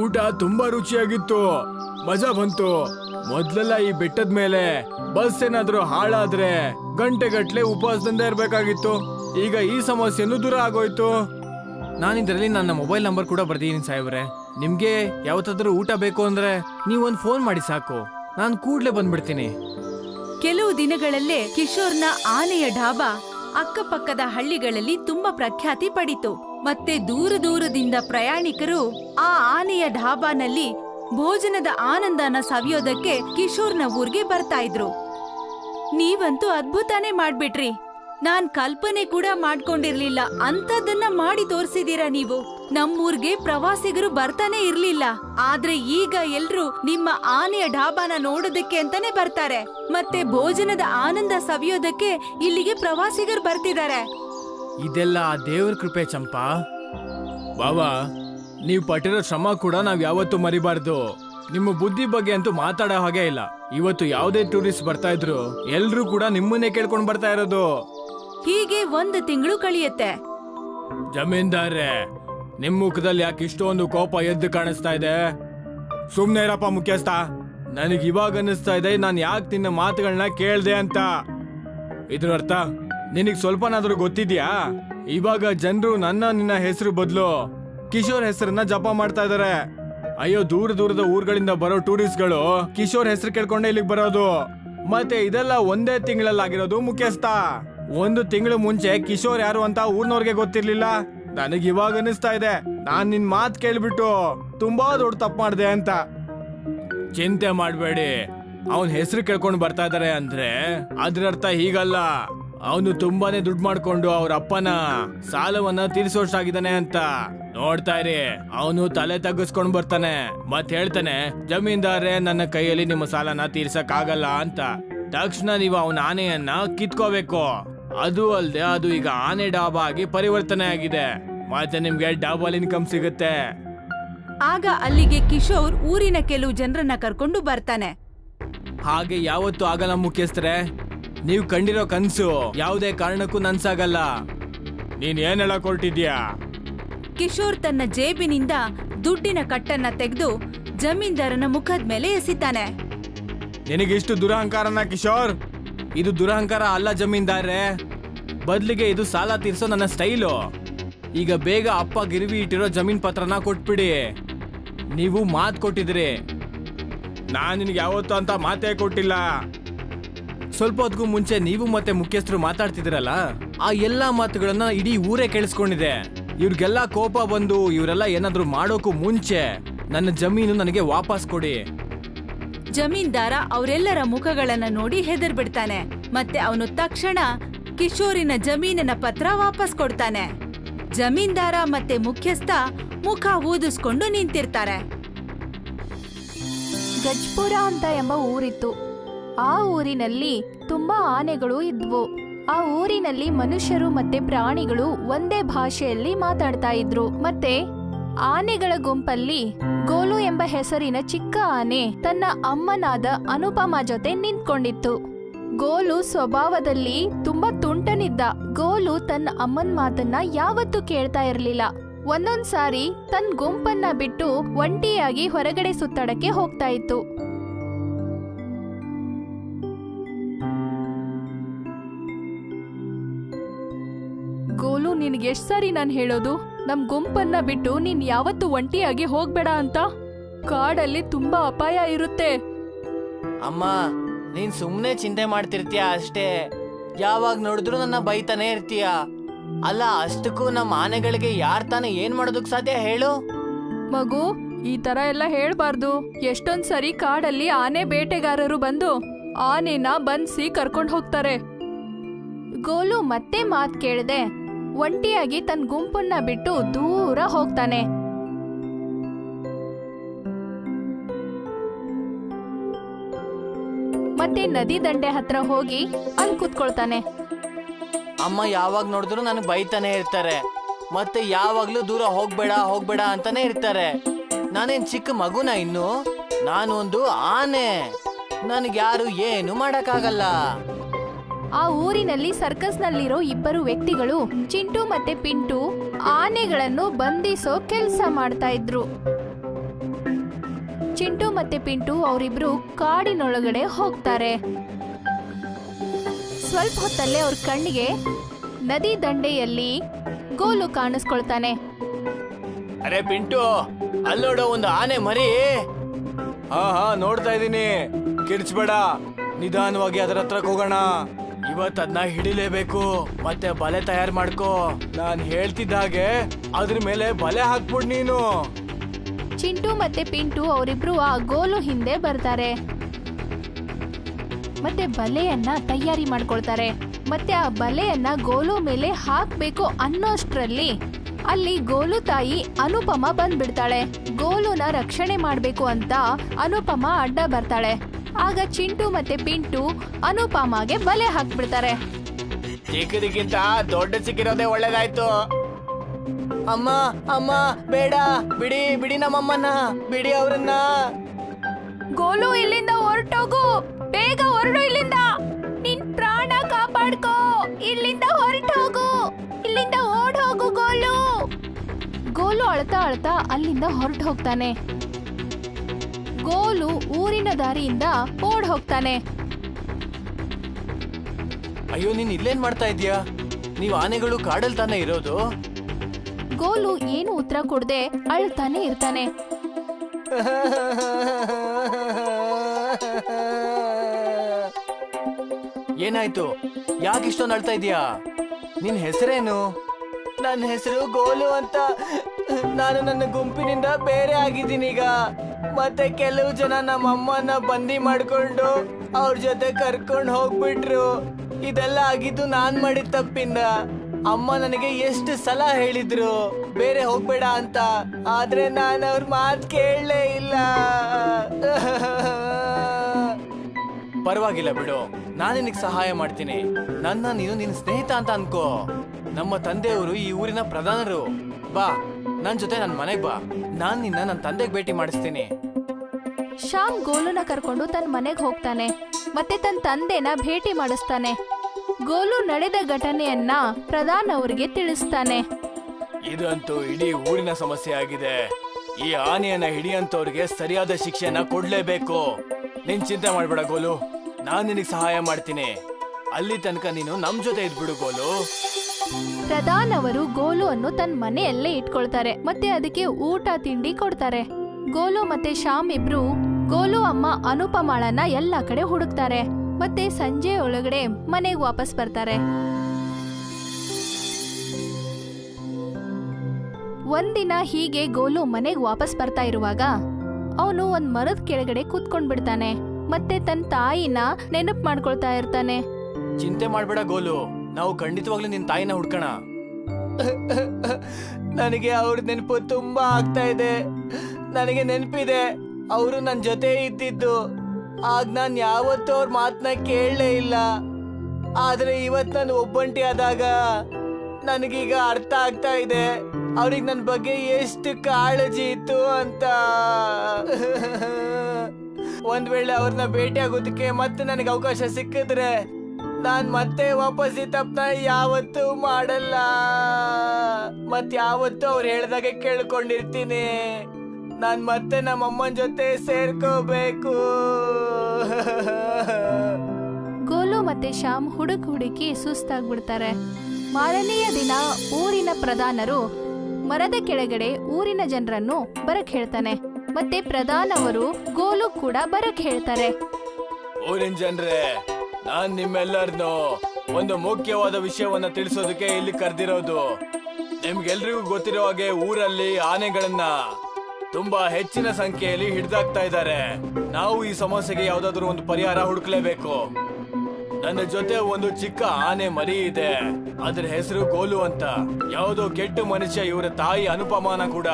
B: ಊಟ ತುಂಬಾ ರುಚಿಯಾಗಿತ್ತು. ಮಜಾ ಬಂತು. ಮೊದ್ಲೆಲ್ಲ ಈ ಬೆಟ್ಟದ ಮೇಲೆ ಬಸ್ ಏನಾದ್ರೂ ಹಾಳಾದ್ರೆ ಗಂಟೆಗಟ್ಲೆ ಉಪವಾಸದಿಂದ ಇರ್ಬೇಕಾಗಿತ್ತು. ಈಗ ಈ ಸಮಸ್ಯೆನೂ ದೂರ ಆಗೋಯ್ತು. ನಾನು ಇದರಲ್ಲಿ ನನ್ನ ಮೊಬೈಲ್ ನಂಬರ್ ಕೂಡ ಬರ್ದಿದ್ದೀನಿ ಸಾಹೇಬ್ರೆ. ನಿಮಗೆ ಯಾವತ್ತಾದ್ರೂ ಊಟ ಬೇಕು ಅಂದ್ರೆ ನೀವೊಂದು ಫೋನ್ ಮಾಡಿ ಸಾಕು. ನಾನು ಕೂಡಲೇ ಬಂದ್ಬಿಡ್ತೀನಿ.
A: ಕೆಲವು ದಿನಗಳಲ್ಲೇ ಕಿಶೋರ್ನ ಆನೆಯ ಢಾಬಾ ಅಕ್ಕಪಕ್ಕದ ಹಳ್ಳಿಗಳಲ್ಲಿ ತುಂಬಾ ಪ್ರಖ್ಯಾತಿ ಪಡಿತು. ಮತ್ತೆ ದೂರ ದೂರದಿಂದ ಪ್ರಯಾಣಿಕರು ಆ ಆನೆಯ ಢಾಬಾನಲ್ಲಿ ಭೋಜನದ ಆನಂದನ ಸವಿಯೋದಕ್ಕೆ ಕಿಶೋರ್ನ ಊರ್ಗೆ ಬರ್ತಾ ಇದ್ರು. ನೀವಂತೂ ಅದ್ಭುತನೇ ಮಾಡ್ಬಿಟ್ರಿ. ನಾನ್ ಕಲ್ಪನೆ ಕೂಡ ಮಾಡ್ಕೊಂಡಿರ್ಲಿಲ್ಲ. ಅಂತದನ್ನ ಮಾಡಿ ತೋರ್ಸಿದೀರಾ ನೀವು? ನಮ್ಮೂರ್ಗೆ ಪ್ರವಾಸಿಗರು ಬರ್ತಾನೆ ಇರ್ಲಿಲ್ಲ. ಆದ್ರೆ ಈಗ ಎಲ್ರು ನಿಮ್ಮ ಆನೆಯ ಢಾಬಾನ ನೋಡೋದಕ್ಕೆ ಅಂತಾನೆ ಬರ್ತಾರೆ. ಮತ್ತೆ ಭೋಜನದ ಆನಂದ ಸವಿಯೋದಕ್ಕೆ ಇಲ್ಲಿಗೆ ಪ್ರವಾಸಿಗರು ಬರ್ತಿದ್ದಾರೆ.
B: ಇದೆಲ್ಲ ದೇವ್ರ ಕೃಪೆ ಚಂಪಾ. ಬಾಬಾ ನೀವು ಪಟ್ಟಿರೋ ಶ್ರಮ ಕೂಡ ನಾವ್ ಯಾವತ್ತೂ ಮರಿಬಾರ್ದು. ನಿಮ್ಮ ಬುದ್ಧಿ ಬಗ್ಗೆ ಅಂತೂ ಮಾತಾಡೋ ಹಾಗೆ ಇಲ್ಲ. ಇವತ್ತು ಯಾವುದೇ ಟೂರಿಸ್ಟ್ ಬರ್ತಾ ಇದ್ರು, ಎಲ್ರೂ ಕೂಡ ನಿಮ್ಮನ್ನೇ ಕೇಳ್ಕೊಂಡು ಬರ್ತಾ ಇರೋದು.
A: ಹೀಗೆ ಒಂದು ತಿಂಗಳು ಕಳಿಯುತ್ತೆ.
B: ಜಮೀನ್ದಾರೆ, ನಿಮ್ ಮುಖದಲ್ಲಿ ಯಾಕೆ ಇಷ್ಟೊಂದು ಕೋಪ ಎದ್ದು ಕಾಣಿಸ್ತಾ ಇದೆ? ಸುಮ್ನೆ ಇರಪ್ಪ ಮುಖ್ಯಸ್ಥ. ನನಗೆ ಇವಾಗ ಅನ್ನಿಸ್ತಾ ಇದೆ, ನಾನು ಯಾಕೆ ನಿನ್ನ ಮಾತುಗಳನ್ನ ಕೇಳ್ದೆ ಅಂತ? ಇದ್ರ ಅರ್ಥ ನಿನಗೆ ಸ್ವಲ್ಪನಾದ್ರೂ ಗೊತ್ತಿದ್ಯಾ? ಇವಾಗ ಜನರು ನನ್ನ ನಿನ್ನ ಹೆಸರು ಬದಲು. ಕಿಶೋರ್ ಹೆಸರನ್ನ ಜಪ ಮಾಡ್ತಾ ಇದ್ದಾರೆ ಅಯ್ಯೋ, ದೂರ ದೂರದ ಊರುಗಳಿಂದ ಬರೋ ಟೂರಿಸ್ಟ್ಗಳು ಕಿಶೋರ್ ಹೆಸರು ಕೇಳ್ಕೊಂಡೆ ಇಲ್ಲಿಗೆ ಬರೋದು. ಮತ್ತೆ ಇದೆಲ್ಲ ಒಂದೇ ತಿಂಗಳಲ್ಲಾಗಿರೋದು ಮುಖ್ಯಸ್ಥ. ಒಂದು ತಿಂಗಳು ಮುಂಚೆ ಕಿಶೋರ್ ಯಾರು ಅಂತ ಊರ್ನವ್ರಿಗೆ ಗೊತ್ತಿರ್ಲಿಲ್ಲ. ನನಗೆ ಇವಾಗ ಅನಿಸ್ತಾ ಇದೆ. ನಾನ್ ನಿನ್ ಮಾತ್ ಕೇಳ್ಬಿಟ್ಟು ತುಂಬಾ ದೊಡ್ಡ ತಪ್ಪು ಮಾಡಿದೆ ಅಂತ. ಚಿಂತೆ ಮಾಡಬೇಡಿ. ಅವನ್ ಹೆಸರು ಕೇಳ್ಕೊಂಡು ಬರ್ತಾ ಇದಾರೆ ಅಂದ್ರೆ ಅದ್ರ ಹೀಗಲ್ಲ. ಅವನು ತುಂಬಾನೇ ದುಡ್ಡು ಮಾಡ್ಕೊಂಡು ಅವ್ರ ಅಪ್ಪನ ಸಾಲವನ್ನ ತೀರಿಸೋಷ್ಟಾಗಿದ್ದಾನೆ ಅಂತ. ನೋಡ್ತಾ ಇರಿ. ಅವನು ತಲೆ ತಗ್ಗಿಸ್ಕೊಂಡು ಬರ್ತಾನೆ. ಮತ್ ಹೇಳ್ತಾನೆ ಜಮೀನ್ದಾರೆ ನನ್ನ ಕೈಯಲ್ಲಿ ನಿಮ್ಮ ಸಾಲನ ತೀರ್ಸಕ್ ಆಗಲ್ಲ ಅಂತ. ತಕ್ಷಣ ನೀವು ಅವನ ಆನೆಯನ್ನ ಕಿತ್ಕೋಬೇಕು. ಅದು ಅಲ್ದೆ ಅದು ಈಗ ಆನೆ ಡಾಬಾ ಆಗಿ ಪರಿವರ್ತನೆ ಆಗಿದೆ. ಮತ್ತೆ ನಿಮ್ಗೆ ಡಬಲ್ ಇನ್ಕಮ್ ಸಿಗುತ್ತೆ.
A: ಆಗ ಅಲ್ಲಿಗೆ ಕಿಶೋರ್ ಊರಿನ ಕೆಲವು ಜನರನ್ನ ಕರ್ಕೊಂಡು ಬರ್ತಾನೆ.
B: ಹಾಗೆ ಯಾವತ್ತೂ ಆಗಲ್ಲ ಮುಖ್ಯಸ್ಥರೆ. ನೀವು ಕಂಡಿರೋ ಕನ್ಸು ಯಾವುದೇ ಕಾರಣಕ್ಕೂ ನನ್ಸಾಗಲ್ಲ. ನೀನ್ ಏನ್ ಹೇಳಕ್ ಹೊರಟಿದ್ಯಾ
A: ಕಿಶೋರ್ ತನ್ನ ಜೇಬಿನಿಂದ ದುಡ್ಡಿನ ಕಟ್ಟನ್ನ ತೆಗೆದು ಜಮೀನ್ದಾರನ ಮುಖದ ಮೇಲೆ ಎಸಿತಾನೆ
B: ನಿನಗಿಷ್ಟು ದುರಹಂಕಾರನ ಕಿಶೋರ್? ಇದು ದುರಹಂಕಾರ ಅಲ್ಲ ಜಮೀನ್ದಾರೆ ಬದಲಿಗೆ ಇದು ಸಾಲ ತೀರ್ಸೋ ನನ್ನ ಸ್ಟೈಲು. ಈಗ ಬೇಗ ಅಪ್ಪ ಗಿರ್ವಿ ಇಟ್ಟಿರೋ ಜಮೀನ್ ಪತ್ರನ ಕೊಟ್ಬಿಡಿ. ನೀವು ಮಾತ್ ಕೊಟ್ಟಿದ್ರಿ. ನಾನು ನಿನಗೆ ಯಾವತ್ತು ಅಂತ ಮಾತೇ ಕೊಟ್ಟಿಲ್ಲ. ಸ್ವಲ್ಪ ಹೊತ್ತಿಗೂ ಮುಂಚೆ ನೀವು ಮತ್ತೆ ಮುಖ್ಯಸ್ಥರು ಮಾತಾಡ್ತಿದ್ರಲ್ಲ ಆ ಎಲ್ಲಾ ಮಾತುಗಳನ್ನ ಇಡೀ ಊರೇ ಕೇಳಿಸ್ಕೊಂಡಿದೆ. ಇವ್ರಿಗೆಲ್ಲ ಕೋಪ ಬಂದು ಇವರೆಲ್ಲ ಏನಾದರೂ ಮಾಡೋಕು ಮುಂಚೆ. ನನ್ನ ಜಮೀನು ನನಗೆ ವಾಪಸ್ ಕೊಡಿ.
A: ಜಮೀನ್ದಾರ ಅವರೆಲ್ಲರ ಮುಖಗಳನ್ನ ನೋಡಿ ಹೆದರ್ಬಿಡ್ತಾನೆ. ಮತ್ತೆ ಅವನು ತಕ್ಷಣ ಕಿಶೋರಿನ ಜಮೀನಿನ ಪತ್ರ ವಾಪಸ್ ಕೊಡ್ತಾನೆ. ಜಮೀನ್ದಾರ ಮತ್ತೆ ಮುಖ್ಯಸ್ಥ ಮುಖ ಊದಿಸ್ಕೊಂಡು ನಿಂತಿರ್ತಾರೆ.
C: ಗಜ್ಪುರ ಅಂತ ಎಂಬ ಊರಿತ್ತು. ಆ ಊರಿನಲ್ಲಿ ತುಂಬಾ ಆನೆಗಳು ಇದ್ವು. ಆ ಊರಿನಲ್ಲಿ ಮನುಷ್ಯರು ಮತ್ತೆ ಪ್ರಾಣಿಗಳು ಒಂದೇ ಭಾಷೆಯಲ್ಲಿ ಮಾತಾಡ್ತಾ ಇದ್ರು. ಮತ್ತೆ ಆನೆಗಳ ಗುಂಪಲ್ಲಿ ಗೋಲು ಎಂಬ ಹೆಸರಿನ ಚಿಕ್ಕ ಆನೆ ತನ್ನ ಅಮ್ಮನಾದ ಅನುಪಮ ಜೊತೆ ನಿಂತ್ಕೊಂಡಿತ್ತು. ಗೋಲು ಸ್ವಭಾವದಲ್ಲಿ ತುಂಬಾ ತುಂಟನಿದ್ದ. ಗೋಲು ತನ್ನ ಅಮ್ಮನ ಮಾತನ್ನ ಯಾವತ್ತೂ ಕೇಳ್ತಾ ಇರಲಿಲ್ಲ. ಒಂದೊಂದ್ಸಾರಿ ತನ್ನ ಗುಂಪನ್ನ ಬಿಟ್ಟು ಒಂಟಿಯಾಗಿ ಹೊರಗಡೆ ಸುತ್ತಾಡಕ್ಕೆ ಹೋಗ್ತಾ ಇತ್ತು. ಗೋಲು, ನಿನ್ಗೆ ಎಷ್ಟು ಸಾರಿ ನಾನು ಹೇಳೋದು? ನಮ್ ಗುಂಪನ್ನ ಬಿಟ್ಟು ನೀನ್ ಯಾವತ್ತು ಒಂಟಿಯಾಗಿ ಹೋಗ್ಬೇಡ ಅಂತ? ಕಾಡಲ್ಲಿ ತುಂಬಾ ಅಪಾಯ ಇರುತ್ತೆ.
D: ಅಮ್ಮ ನೀನ್ ಸುಮ್ನೆ ಚಿಂತೆ ಮಾಡ್ತಿರ್ತೀಯ ಅಷ್ಟೇ? ಯಾವಾಗ ನೋಡಿದ್ರು ನನ್ನ ಬೈತಾನೆ ಇರ್ತೀಯ. ಅಲ್ಲ ಅಷ್ಟಕ್ಕೂ ನಮ್ಮ ಆನೆಗಳಿಗೆ ಯಾರ್ ತಾನೇ ಏನ್ ಮಾಡೋದಕ್ ಸಾಧ್ಯ ಹೇಳು?
C: ಮಗು ಈ ತರ ಎಲ್ಲ ಹೇಳ್ಬಾರ್ದು. ಎಷ್ಟೊಂದ್ ಸರಿ ಕಾಡಲ್ಲಿ ಆನೆ ಬೇಟೆಗಾರರು ಬಂದು ಆನೆನ ಬನ್ಸಿ ಕರ್ಕೊಂಡು ಹೋಗ್ತಾರೆ. ಗೋಲು ಮತ್ತೆ ಮಾತ್ ಕೇಳದೆ. ಒಂಟಿಯಾಗಿ ತನ್ನ ಗುಂಪನ್ನ ಬಿಟ್ಟು ದೂರ ಹೋಗ್ತಾನೆ. ಮತ್ತೆ ನದಿ ದಂಡೆ ಹತ್ರ ಹೋಗಿ ಅಲ್ಲಿ ಕೂತ್ಕೊಳ್ತಾನೆ.
D: ಅಮ್ಮ ಯಾವಾಗ ನೋಡಿದ್ರು ನನಗೆ ಬೈತಾನೆ ಇರ್ತಾರೆ. ಮತ್ತೆ ಯಾವಾಗ್ಲೂ ದೂರ ಹೋಗ್ಬೇಡ ಹೋಗ್ಬೇಡ ಅಂತಾನೆ ಇರ್ತಾರೆ. ನಾನೇನ್ ಚಿಕ್ಕ ಮಗುನ ಇನ್ನು? ನಾನು ಒಂದು ಆನೆ. ನನಗೆ ಯಾರು ಏನು ಮಾಡಕ್ಕಾಗಲ್ಲ.
C: ಆ ಊರಿನಲ್ಲಿ ಸರ್ಕಸ್ನಲ್ಲಿರೋ ಇಬ್ಬರು ವ್ಯಕ್ತಿಗಳು ಚಿಂಟು ಮತ್ತೆ ಪಿಂಟು ಆನೆಗಳನ್ನು ಬಂಧಿಸೋ ಕೆಲಸ ಮಾಡ್ತಾ ಇದ್ರು. ಚಿಂಟು ಮತ್ತೆ ಪಿಂಟು ಅವರಿಬ್ರು ಕಾಡಿನೊಳಗಡೆ ಹೋಗ್ತಾರೆ. ಸ್ವಲ್ಪ ಹೊತ್ತಲ್ಲೇ ಅವ್ರ ಕಣ್ಣಿಗೆ ನದಿ ದಂಡೆಯಲ್ಲಿ ಗೋಲು ಕಾಣಿಸ್ಕೊಳ್ತಾನೆ.
D: ಅರೆ ಪಿಂಟು ಅಲ್ಲೋಡ ಒಂದು ಆನೆ ಮರಿ.
B: ಹಾ ಹಾ ನೋಡ್ತಾ ಇದ್ದೀನಿ. ಕಿರ್ಚ್ಬೇಡ. ನಿಧಾನವಾಗಿ ಅದರ ಹತ್ರಕ್ಕೆ ಹೋಗೋಣ. ಇವತ್ ಅದನ್ನ ಹಿಡಿಲೇಬೇಕು. ಮತ್ತೆ ಬಲೆ ತಯಾರು ಮಾಡ್ಕೋ. ನಾನ್ ಹೇಳ್ತಿದ್ದಾಗೆ ಅದ್ರ ಮೇಲೆ ಬಲೆ ಹಾಕ್ಬಿಡ್ ನೀನು.
C: ಚಿಂಟು ಮತ್ತೆ ಪಿಂಟು ಅವರಿಬ್ರು ಆ ಗೋಲು ಹಿಂದೆ ಬರ್ತಾರೆ. ಮತ್ತೆ ಬಲೆಯನ್ನ ತಯಾರಿ ಮಾಡ್ಕೊಳ್ತಾರೆ. ಮತ್ತೆ ಆ ಬಲೆಯನ್ನ ಗೋಲು ಮೇಲೆ ಹಾಕ್ಬೇಕು ಅನ್ನೋಷ್ಟ್ರಲ್ಲಿ ಅಲ್ಲಿ ಗೋಲು ತಾಯಿ ಅನುಪಮ ಬಂದ್ಬಿಡ್ತಾಳೆ. ಗೋಲುನ ರಕ್ಷಣೆ ಮಾಡ್ಬೇಕು ಅಂತ ಅನುಪಮ ಅಡ್ಡ ಬರ್ತಾಳೆ. ಆಗ ಚಿಂಟು ಮತ್ತೆ ಪಿಂಟು ಅನುಪಮಾಗೆ ಬಲೆ ಹಾಕ್ಬಿಡ್ತಾರೆ.
D: ಚಿಕ್ಕದಕ್ಕಿಂತ ದೊಡ್ಡ ಸಿಕ್ಕಿರೋದೇ ಒಳ್ಳೇದಾಯ್ತು. ಅಮ್ಮ ಅಮ್ಮ ಬೇಡ ಬಿಡಿ ಬಿಡಿ ನಮ್ಮಮ್ಮನ್ನ ಬಿಡಿ ಅವ್ರನ್ನ.
C: ಗೋಲು ಇಲ್ಲಿಂದ ಹೊರಟೋಗು ಬೇಗ ಹೊರಡು ಇಲ್ಲಿಂದ. ನಿನ್ ಪ್ರಾಣ ಕಾಪಾಡ್ಕೋ ಇಲ್ಲಿಂದ ಹೊರಟೋಗು ಇಲ್ಲಿಂದ ಓಡ್ ಹೋಗು ಗೋಲು. ಗೋಲು ಅಳ್ತಾ ಅಲ್ಲಿಂದ ಹೊರಟು ಹೋಗ್ತಾನೆ ಗೋಲು ಊರಿನ ದಾರಿಯಿಂದ ಓಡ್ ಹೋಗ್ತಾನೆ.
B: ಅಯ್ಯೋ ನೀನ್ ಇಲ್ಲೇನ್ ಮಾಡ್ತಾ ಇದೀಯಾ ನೀವ್ ಆನೆಗಳು ಕಾಡಲ್ ತಾನೆ ಇರೋದು?
C: ಗೋಲು ಏನು ಉತ್ತರ ಕೊಡದೆ ಅಳ್ತಾನೆ ಇರ್ತಾನೆ.
B: ಏನಾಯ್ತು? ಯಾಕೆ ಇಷ್ಟೊಂದು ಅಳ್ತಾ ಇದೀಯಾ ನಿನ್ ಹೆಸರೇನು? ನನ್ನ ಹೆಸರು ಗೋಲು ಅಂತ. ನಾನು ನನ್ನ ಗುಂಪಿನಿಂದ ಬೇರೆ ಆಗಿದ್ದೀನಿ ಈಗ ಮತ್ತೆ ಕೆಲವು ಜನ ನಮ್ಮ ಅಮ್ಮನ ಬಂದಿ ಮಾಡ್ಕೊಂಡು ಅವ್ರ ಜೊತೆ ಕರ್ಕೊಂಡು ಹೋಗ್ಬಿಟ್ರು. ಇದೆಲ್ಲ ಆಗಿದ್ದು ನಾನ್ ಮಾಡಿದ ತಪ್ಪಿಂದ. ಅಮ್ಮ ನನಗೆ ಎಷ್ಟು ಸಲ ಹೇಳಿದ್ರು, ಬೇರೆ ಹೋಗ್ಬೇಡ ಅಂತ. ಆದ್ರೆ ನಾನು ಅವ್ರ ಮಾತು ಕೇಳಲೇ ಇಲ್ಲ. ಪರವಾಗಿಲ್ಲ ಬಿಡು. ನಾನು ನಿನಗೆ ಸಹಾಯ ಮಾಡ್ತೀನಿ. ನನ್ನ, ನೀನು ನಿನ್ನ ಸ್ನೇಹಿತ ಅಂತ ಅನ್ಕೋ. ನಮ್ಮ ತಂದೆಯವರು ಈ ಊರಿನ ಪ್ರಧಾನರು. ಬಾ ನನ್ ಜೊತೆ ನನ್ನ ಮನೆಗ್ ಬಾ. ನಾನ್ ನಿನ್ನ ನನ್ನ ತಂದೆಗೆ ಭೇಟಿ ಮಾಡಿಸ್ತೀನಿ.
C: ಶ್ಯಾಮ್ ಗೋಲುನ ಕರ್ಕೊಂಡು ತನ್ನ ಮನೆಗೆ ಹೋಗ್ತಾನೆ. ಮತ್ತೆ ತನ್ನ ತಂದೆನ ಭೇಟಿ ಮಾಡಿಸ್ತಾನೆ. ಗೋಲು ನಡೆದ ಘಟನೆಯನ್ನ ಪ್ರಧಾನ್ ಅವ್ರಿಗೆ ತಿಳಿಸ್ತಾನೆ.
B: ಇದಂತೂ ಇಡೀ ಊರಿನ ಸಮಸ್ಯೆ ಆಗಿದೆ. ಈ ಆನೆಯನ್ನ ಹಿಡಿಯಂತವ್ರಿಗೆ ಸರಿಯಾದ ಶಿಕ್ಷೆಯನ್ನ ಕೊಡ್ಲೇಬೇಕು. ನೀನ್ ಚಿಂತೆ ಮಾಡ್ಬೇಡ ಗೋಲು. ನಾನ್ ನಿನಗ್ ಸಹಾಯ ಮಾಡ್ತೀನಿ. ಅಲ್ಲಿ ತನಕ ನೀನು ನಮ್ ಜೊತೆ ಇದ್ಬಿಡು ಗೋಲು.
C: ಪ್ರಧಾನ್ ಅವರು ಗೋಲು ಅನ್ನು ತನ್ನ ಮನೆಯಲ್ಲೇ ಇಟ್ಕೊಳ್ತಾರೆ, ಮತ್ತೆ ಅದಕ್ಕೆ ಊಟ ತಿಂಡಿ ಕೊಡ್ತಾರೆ. ಗೋಲು ಮತ್ತೆ ಶ್ಯಾಮ್ ಇಬ್ರು ಗೋಲು ಅಮ್ಮ ಅನುಪಮಾಳನ್ನ ಎಲ್ಲಾ ಕಡೆ ಹುಡುಕ್ತಾರೆ, ಮತ್ತೆ ಸಂಜೆ ಒಳಗಡೆ ಮನೆಗೆ ವಾಪಸ್ ಬರ್ತಾರೆ. ಒಂದಿನ ಹೀಗೆ ಗೋಲು ಮನೆಗೆ ವಾಪಸ್ ಬರ್ತಾ ಇರುವಾಗ, ಅವನು ಒಂದ್ ಮರದ ಕೆಳಗಡೆ ಕೂತ್ಕೊಂಡ್ ಬಿಡ್ತಾನೆ, ಮತ್ತೆ ತನ್ನ ತಾಯಿನ ನೆನಪು ಮಾಡ್ಕೊಳ್ತಾ ಇರ್ತಾನೆ.
B: ಚಿಂತೆ ಮಾಡ್ಬೇಡ ಗೋಲು. ನಾವು ಖಂಡಿತವಾಗ್ಲೂ ನಿನ್ ತಾಯಿನ ಹುಡ್ಕೋಣ. ನನಗೆ ಅವ್ರ ನೆನಪು ತುಂಬಾ ಆಗ್ತಾ ಇದೆ. ನನಗೆ ನೆನಪಿದೆ, ಅವರು ನನ್ನ ಜೊತೆ ಇದ್ದಿದ್ದು. ಆಗ ನಾನು ಯಾವತ್ತೂ ಅವ್ರ ಮಾತನ್ನ ಕೇಳಲೇ ಇಲ್ಲ. ಆದ್ರೆ ಇವತ್ತು ನಾನು ಒಬ್ಬಂಟಿ ಆದಾಗ ನನಗೀಗ ಅರ್ಥ ಆಗ್ತಾ ಇದೆ. ಅವ್ರಿಗೆ ನನ್ನ ಬಗ್ಗೆ ಎಷ್ಟು ಕಾಳಜಿ ಇತ್ತು ಅಂತ. ಒಂದ್ ವೇಳೆ ಅವ್ರನ್ನ ಭೇಟಿ ಆಗೋದಕ್ಕೆ ಮತ್ತೆ ನನಗೆ ಅವಕಾಶ ಸಿಕ್ಕಿದ್ರೆ ನಾನ್ ಮತ್ತೆ ವಾಪಸ್ ಈ ತಪ್ಪನ ಯಾವತ್ತೂ ಮಾಡಲ್ಲ. ಮತ್ ಯಾವತ್ತೂ ಅವ್ರು ಹೇಳ್ದಾಗ ಕೇಳ್ಕೊಂಡಿರ್ತೀನಿ. ನಾನ್ ಮತ್ತೆ ನಮ್ಮ ಅಮ್ಮನ ಜೊತೆ ಸೇರ್ಕೋಬೇಕು.
C: ಗೋಲು ಮತ್ತೆ ಶ್ಯಾಮ್ ಹುಡುಕ್ ಹುಡುಕಿ ಸುಸ್ತಾಗ್ಬಿಡ್ತಾರೆ. ಮಾರನೆಯ ದಿನ ಊರಿನ ಪ್ರಧಾನರು ಮರದ ಕೆಳಗಡೆ ಊರಿನ ಜನರನ್ನು ಬರಕ್ ಹೇಳ್ತಾನೆ. ಮತ್ತೆ ಪ್ರಧಾನವರು ಗೋಲು ಕೂಡ ಬರಕ್ ಹೇಳ್ತಾರೆ.
B: ಊರಿನ ಜನರೇ ನಾನ್ ನಿಮ್ಮೆಲ್ಲರನ್ನು ಒಂದು ಮುಖ್ಯವಾದ ವಿಷಯವನ್ನ ತಿಳಿಸೋದಕ್ಕೆ ಇಲ್ಲಿ ಕರೆದಿರೋದು. ನಿಮ್ಗೆಲ್ರಿಗೂ ಗೊತ್ತಿರೋ ಹಾಗೆ ಊರಲ್ಲಿ ಆನೆಗಳನ್ನ ತುಂಬಾ ಹೆಚ್ಚಿನ ಸಂಖ್ಯೆಯಲ್ಲಿ ಹಿಡಿದಾಗ್ತಾ ಇದ್ದಾರೆ. ನಾವು ಈ ಸಮಸ್ಯೆಗೆ ಯಾವ್ದಾದ್ರು ಒಂದು ಪರಿಹಾರ ಹುಡುಕ್ಲೇಬೇಕು. ನನ್ನ ಜೊತೆ ಒಂದು ಚಿಕ್ಕ ಆನೆ ಮರಿ ಇದೆ. ಅದ್ರ ಹೆಸರು ಗೋಲು ಅಂತ. ಯಾವುದೋ ಕೆಟ್ಟ ಮನುಷ್ಯ ಇವರ ತಾಯಿ ಅನುಪಮಾನ ಕೂಡ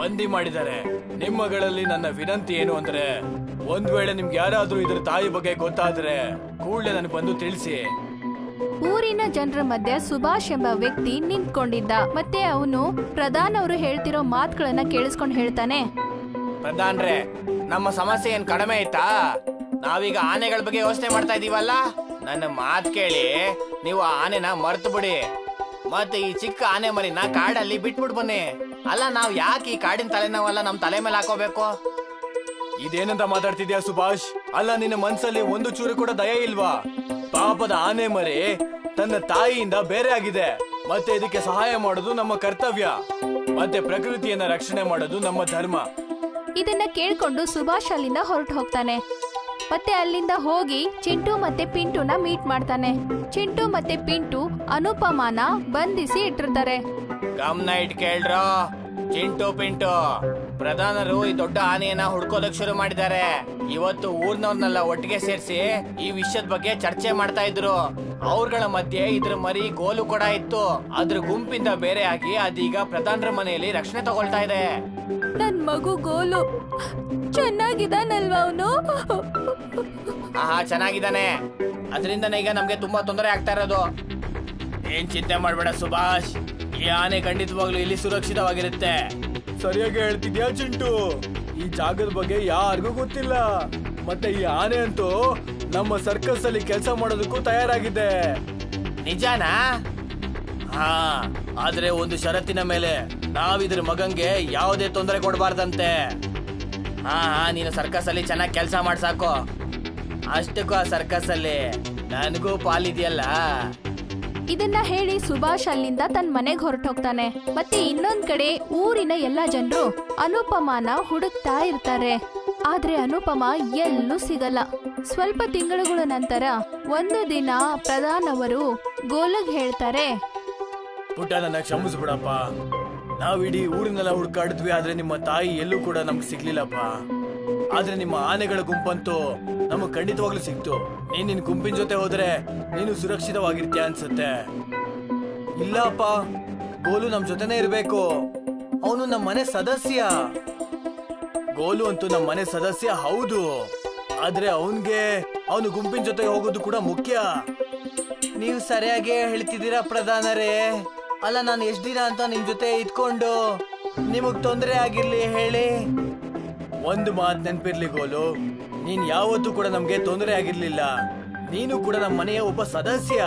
B: ಬಂದಿ ಮಾಡಿದ್ದಾರೆ. ನಿಮ್ಮಗಳಲ್ಲಿ ನನ್ನ ವಿನಂತಿ ಏನು ಅಂದ್ರೆ ಒಂದ್ ವೇಳೆ ನಿಮ್ಗೆ ಯಾರಾದ್ರೂ ಇದ್ರ ತಾಯಿ ಬಗ್ಗೆ ಗೊತ್ತಾದ್ರೆ ಕೂಡಲೇ ನನಗೆ ಬಂದು ತಿಳಿಸಿ.
C: ಊರಿನ ಜನರ ಮಧ್ಯೆ ಸುಭಾಷ್ ಎಂಬ ವ್ಯಕ್ತಿ ನಿಂತ್ಕೊಂಡಿದ್ದ. ಮತ್ತೆ ಅವನು ಪ್ರಧಾನ್ ಅವರು ಹೇಳ್ತಿರೋ ಮಾತುಗಳನ್ನ ಕೇಳಿಸ್ಕೊಂಡು ಹೇಳ್ತಾನೆ.
B: ಪ್ರಧಾನ್ರೆ ನಮ್ಮ ಸಮಸ್ಯೆ ಏನ್ ಕಡಿಮೆ ಆಯ್ತಾ ನಾವೀಗ ಆನೆಗಳ ಬಗ್ಗೆ ಯೋಚನೆ ಮಾಡ್ತಾ ಇದೀವಲ್ಲ? ನನ್ನ ಮಾತ್ ಕೇಳಿ ನೀವು ಆ ಆನೆನ ಮರ್ತು ಬಿಡಿ. ಮತ್ತೆ ಈ ಚಿಕ್ಕ ಆನೆ ಮರಿನ ಕಾಡಲ್ಲಿ ಬಿಟ್ಬಿಟ್ ಬನ್ನಿ. ಅಲ್ಲ ನಾವ್ ಯಾಕೆ ಈ ಕಾಡಿನ ತಲೆನೋವಲ್ಲ ನಮ್ ತಲೆ ಮೇಲೆ ಹಾಕೋಬೇಕು? ಇದೇನಂತ ಮಾತಾಡ್ತಿದ್ಯಾ ಸುಭಾಷ್? ಅಲ್ಲ ನಿನ್ನ ಮನ್ಸಲ್ಲಿ ಒಂದು ಚೂರು ಕೂಡ ದಯ ಇಲ್ವಾ? ಪಾಪದ ಆನೆ ಮರಿ ತನ್ನ ತಾಯಿಯಿಂದ ಬೇರೆ ಆಗಿದೆ. ಮತ್ತೆ ಇದಕ್ಕೆ ಸಹಾಯ ಮಾಡೋದು ನಮ್ಮ ಕರ್ತವ್ಯ. ಮತ್ತೆ ಪ್ರಕೃತಿಯನ್ನ ರಕ್ಷಣೆ ಮಾಡೋದು ನಮ್ಮ ಧರ್ಮ.
C: ಇದನ್ನ ಕೇಳ್ಕೊಂಡು ಸುಭಾಷ್ ಅಲ್ಲಿಂದ ಹೊರಟು ಹೋಗ್ತಾನೆ. ಮತ್ತೆ ಅಲ್ಲಿಂದ ಹೋಗಿ ಚಿಂಟು ಮತ್ತೆ ಪಿಂಟುನ ಮೀಟ್ ಮಾಡ್ತಾನೆ. ಚಿಂಟು ಮತ್ತೆ ಪಿಂಟು ಅನುಪಮಾನ ಬಂಧಿಸಿ ಇಟ್ಟಿರ್ತಾರೆ.
B: ಗಮನ ಇಟ್ ಕೇಳ್ರೋ. ಚಿಂಟು ಪಿಂಟು ಪ್ರಧಾನರು ಈ ದೊಡ್ಡ ಆನೆಯನ್ನ ಹುಡ್ಕೋದಕ್ಕೆ ಶುರು ಮಾಡಿದ್ದಾರೆ. ಇವತ್ತು ಊರ್ನವ್ರನ್ನೆಲ್ಲ ಒಟ್ಟಿಗೆ ಸೇರಿಸಿ ಈ ವಿಷಯದ ಬಗ್ಗೆ ಚರ್ಚೆ ಮಾಡ್ತಾ ಇದ್ರು. ಅವ್ರಗಳ ಮಧ್ಯೆ ಇದ್ರ ಮರಿ ಗೋಲು ಕೂಡ ಇತ್ತು. ಅದ್ರ ಗುಂಪಿಂದ ಬೇರೆ ಆಗಿ ಅದೀಗ ಪ್ರಧಾನರ ಮನೆಯಲ್ಲಿ ರಕ್ಷಣೆ ತಗೊಳ್ತಾ ಇದೆ.
C: ನನ್ ಮಗು ಗೋಲು. ಚೆನ್ನಾಗಿದ್ದಾನಲ್ವಾ ಅವನು?
B: ಆಹಾ ಚೆನ್ನಾಗಿದ್ದಾನೆ. ಅದರಿಂದನೇ ಈಗ ನಮ್ಗೆ ತುಂಬಾ ತೊಂದರೆ ಆಗ್ತಾ ಇರೋದು. ಏನ್ ಚಿಂತೆ ಮಾಡ್ಬೇಡ ಸುಭಾಷ್. ಈ ಆನೆ ಖಂಡಿತವಾಗ್ಲೂ ಇಲ್ಲಿ ಸುರಕ್ಷಿತವಾಗಿರುತ್ತೆ. ಸರಿಯಾಗಿ ಹೇಳ್ತಿದ್ಯಾ ಚಿಂಟು? ಈ ಜಾಗದ ಬಗ್ಗೆ ಯಾರಿಗೂ ಗೊತ್ತಿಲ್ಲ. ಮತ್ತೆ ಈ ಆನೆ ಅಂತೂ ನಮ್ಮ ಸರ್ಕಸ್ ಅಲ್ಲಿ ಕೆಲಸ ಮಾಡೋದಕ್ಕೂ ತಯಾರಾಗಿದೆ. ನಿಜಾನಾ? ಹಾ ಆದ್ರೆ ಒಂದು ಷರತ್ತಿನ ಮೇಲೆ ನಾವಿದ್ರ ಮಗಂಗೆ ಯಾವುದೇ ತೊಂದರೆ ಕೊಡಬಾರ್ದಂತೆ. ಹಾ ಹಾ ನೀನು ಸರ್ಕಸ್ ಅಲ್ಲಿ ಚೆನ್ನಾಗಿ ಕೆಲಸ ಮಾಡ್ಸಾಕು ಅಷ್ಟಕ್ಕೂ ಆ ಸರ್ಕಸ್ ಅಲ್ಲಿ ನನಗೂ ಪಾಲಿದೆಯಲ್ಲ.
C: ಇದನ್ನ ಹೇಳಿ ಸುಭಾಷ್ ಅಲ್ಲಿಂದ ತನ್ನ ಮನೆಗೆ ಹೊರಟೋಗ್ತಾನೆ. ಮತ್ತೆ ಇನ್ನೊಂದ್ ಕಡೆ ಊರಿನ ಎಲ್ಲಾ ಜನರು ಅನುಪಮಾನ ಹುಡುಕ್ತಾ ಇರ್ತಾರೆ. ಆದ್ರೆ ಅನುಪಮ ಎಲ್ಲೂ ಸಿಗಲ್ಲ. ಸ್ವಲ್ಪ ತಿಂಗಳುಗಳ ನಂತರ ಒಂದು ದಿನ ಪ್ರಧಾನವರು ಗೋಲಗ್ ಹೇಳ್ತಾರೆ.
B: ಪುಟ್ಟ ನನ್ನ ಕ್ಷಮಿಸ್ಬಿಡಪ್ಪ. ನಾವಿಡೀ ಊರಿನೆಲ್ಲ ಹುಡ್ಕಾಡಿದ್ವಿ, ಆದ್ರೆ ನಿಮ್ಮ ತಾಯಿ ಎಲ್ಲೂ ಕೂಡ ನಮ್ಗೆ ಸಿಗ್ಲಿಲ್ಲಪ್ಪ. ಆದ್ರೆ ನಿಮ್ಮ ಆನೆಗಳ ಗುಂಪಂತೂ ನಮಗ್ ಖಂಡಿತವಾಗ್ಲೂ ಸಿಕ್ತು ನೀನ್ ನಿನ್ ಗುಂಪಿನ ಜೊತೆ ಹೋದ್ರೆ ನೀನು ಸುರಕ್ಷಿತವಾಗಿರ್ತೀಯ ಅನ್ಸುತ್ತೆ. ಇಲ್ಲಪ್ಪ, ಗೋಲು ನಮ್ ಜೊತೆನೇ ಇರ್ಬೇಕು. ಅವನು ನಮ್ಮ ಮನೆ ಸದಸ್ಯ. ಗೋಲು ಅಂತೂ ನಮ್ಮ ಮನೆ ಸದಸ್ಯ ಹೌದು. ಆದ್ರೆ ಅವನ್ಗೆ ಅವನು ಗುಂಪಿನ ಜೊತೆ ಹೋಗೋದು ಕೂಡ ಮುಖ್ಯ. ನೀವು ಸರಿಯಾಗಿ ಹೇಳ್ತಿದ್ದೀರಾ ಪ್ರಧಾನರೇ? ಅಲ್ಲ ನಾನು ಎಷ್ಟು ದಿನ ಅಂತ ನಿಮ್ ಜೊತೆ ಇದ್ಕೊಂಡು ನಿಮಗ್ ತೊಂದರೆ ಆಗಿರ್ಲಿ ಹೇಳಿ. ಒಂದು ಮಾತು ನೆನ್ಪಿರ್ಲಿ ಗೋಲು. ನೀನ್ ಯಾವತ್ತೂ ಕೂಡ ನಮ್ಗೆ ತೊಂದರೆ ಆಗಿರ್ಲಿಲ್ಲ. ನೀನು ಕೂಡ ನಮ್ಮ ಮನೆಯ ಒಬ್ಬ ಸದಸ್ಯ.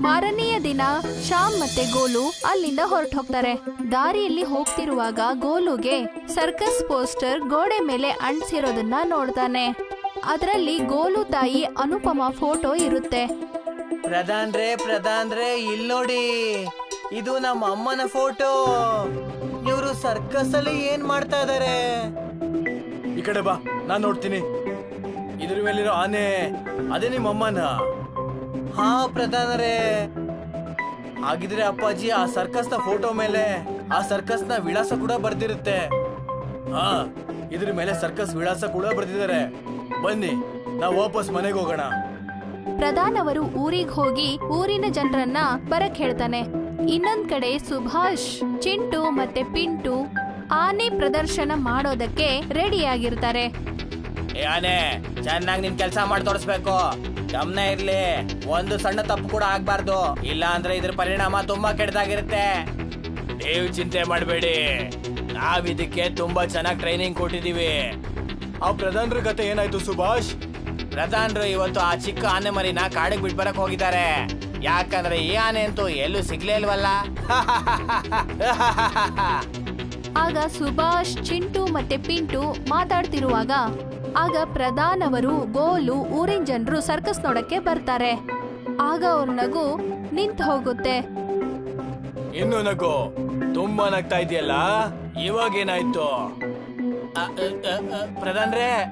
C: ಮಾರನೆಯ ದಿನ ಶ್ಯಾಮ್ ಮತ್ತೆ ಗೋಲು ಅಲ್ಲಿಂದ ಹೊರಟು ಹೋಗ್ತಾರೆ. ದಾರಿಯಲ್ಲಿ ಹೋಗ್ತಿರುವಾಗ ಗೋಲುಗೆ ಸರ್ಕಸ್ ಪೋಸ್ಟರ್ ಗೋಡೆ ಮೇಲೆ ಅಂಟಿಸಿರೋದನ್ನ ನೋಡ್ತಾನೆ. ಅದರಲ್ಲಿ ಗೋಲು ತಾಯಿ ಅನುಪಮ ಫೋಟೋ ಇರುತ್ತೆ.
B: ಪ್ರಧಾನ್ರೆ ಪ್ರಧಾನ್ರೆ ಇಲ್ ನೋಡಿ ಇದು ನಮ್ಮ ಅಮ್ಮನ ಫೋಟೋ. ಇವರು ಸರ್ಕಸ್ ಅಲ್ಲಿ ಏನ್ ಮಾಡ್ತಾ ಇದಾರೆ? ಈ ಕಡೆ ಬಾ ನಾನ್ ನೋಡ್ತೀನಿ. ಇದ್ರ ಮೇಲಿರೋ ಆನೆ ಅದೇ ನಿಮ್ಮ ಅಮ್ಮನ. ಹಾ ಪ್ರಧಾನರೇ. ಹಾಗಿದ್ರೆ ಅಪ್ಪಾಜಿ ಆ ಸರ್ಕಸ್ನ ಫೋಟೋ ಮೇಲೆ ಆ ಸರ್ಕಸ್ನ ವಿಳಾಸ ಕೂಡ ಬರ್ದಿರುತ್ತೆ. ಹಾ ಇದ್ರ ಮೇಲೆ ಸರ್ಕಸ್ ವಿಳಾಸ ಕೂಡ ಬರ್ದಿದ್ದಾರೆ. ಬನ್ನಿ ನಾವು ವಾಪಸ್ ಮನೆಗೆ ಹೋಗೋಣ.
C: ಪ್ರಧಾನವರು ಊರಿಗೆ ಹೋಗಿ ಊರಿನ ಜನರನ್ನ ಬರಕ್ ಹೇಳ್ತಾನೆ. ಇನ್ನೊಂದ್ ಕಡೆ ಸುಭಾಷ್ ಚಿಂಟು ಮತ್ತೆ ಪಿಂಟು ಆನೆ ಪ್ರದರ್ಶನ ಮಾಡೋದಕ್ಕೆ ರೆಡಿಯಾಗಿರ್ತಾರೆ
B: ಏ ಆನೆ ಚೆನ್ನಾಗಿ ನಿನ್ ಕೆಲಸ ಮಾಡಿ ತೋರಿಸ್ಬೇಕು. ಗಮನ ಇರ್ಲಿ ಒಂದು ಸಣ್ಣ ತಪ್ಪು ಕೂಡ ಆಗ್ಬಾರ್ದು. ಇಲ್ಲ ಅಂದ್ರೆ ಇದ್ರ ಪರಿಣಾಮ ತುಂಬಾ ಕೆಟ್ಟದಾಗಿರುತ್ತೆ. ನೀವು ಚಿಂತೆ ಮಾಡಬೇಡಿ. ನಾವ್ ಇದಕ್ಕೆ ತುಂಬಾ ಚೆನ್ನಾಗಿ ಟ್ರೈನಿಂಗ್ ಕೊಟ್ಟಿದೀವಿ. ಆ ಪ್ರಧಾನರ ಕತೆ ಏನಾಯ್ತು ಸುಭಾಷ್? ಪ್ರಧಾನ್ರು ಇವತ್ತು ಆ ಚಿಕ್ಕ ಆನೆ ಮರಿನ ಕಾಡಿಗೆ ಬಿಟ್ಟು ಬರಕ್ ಹೋಗಿದ್ದಾರೆ. ಯಾಕಂದ್ರೆ ಈ ಆನೆ ಅಂತೂ ಎಲ್ಲೂ ಸಿಗ್ಲೇ ಇಲ್ವಲ್ಲ?
C: ಆಗ ಸುಭಾಷ್ ಚಿಂಟು ಮತ್ತೆ ಪಿಂಟು ಮಾತಾಡ್ತಿರುವಾಗ ಆಗ ಪ್ರಧಾನವರು ಗೋಲು ಊರಿನ ಜನರು ಸರ್ಕಸ್ ನೋಡಕ್ಕೆ ಬರ್ತಾರೆ. ಆಗ ಅವ್ರ ನಗು ನಿಂತು ಹೋಗುತ್ತೆ.
B: ಇನ್ನು ನಗು ತುಂಬಾ ನಗ್ತಾ ಇದೆಯಲ್ಲ ಇವಾಗ ಏನಾಯ್ತು? ಪ್ರಧಾನ್ರೆ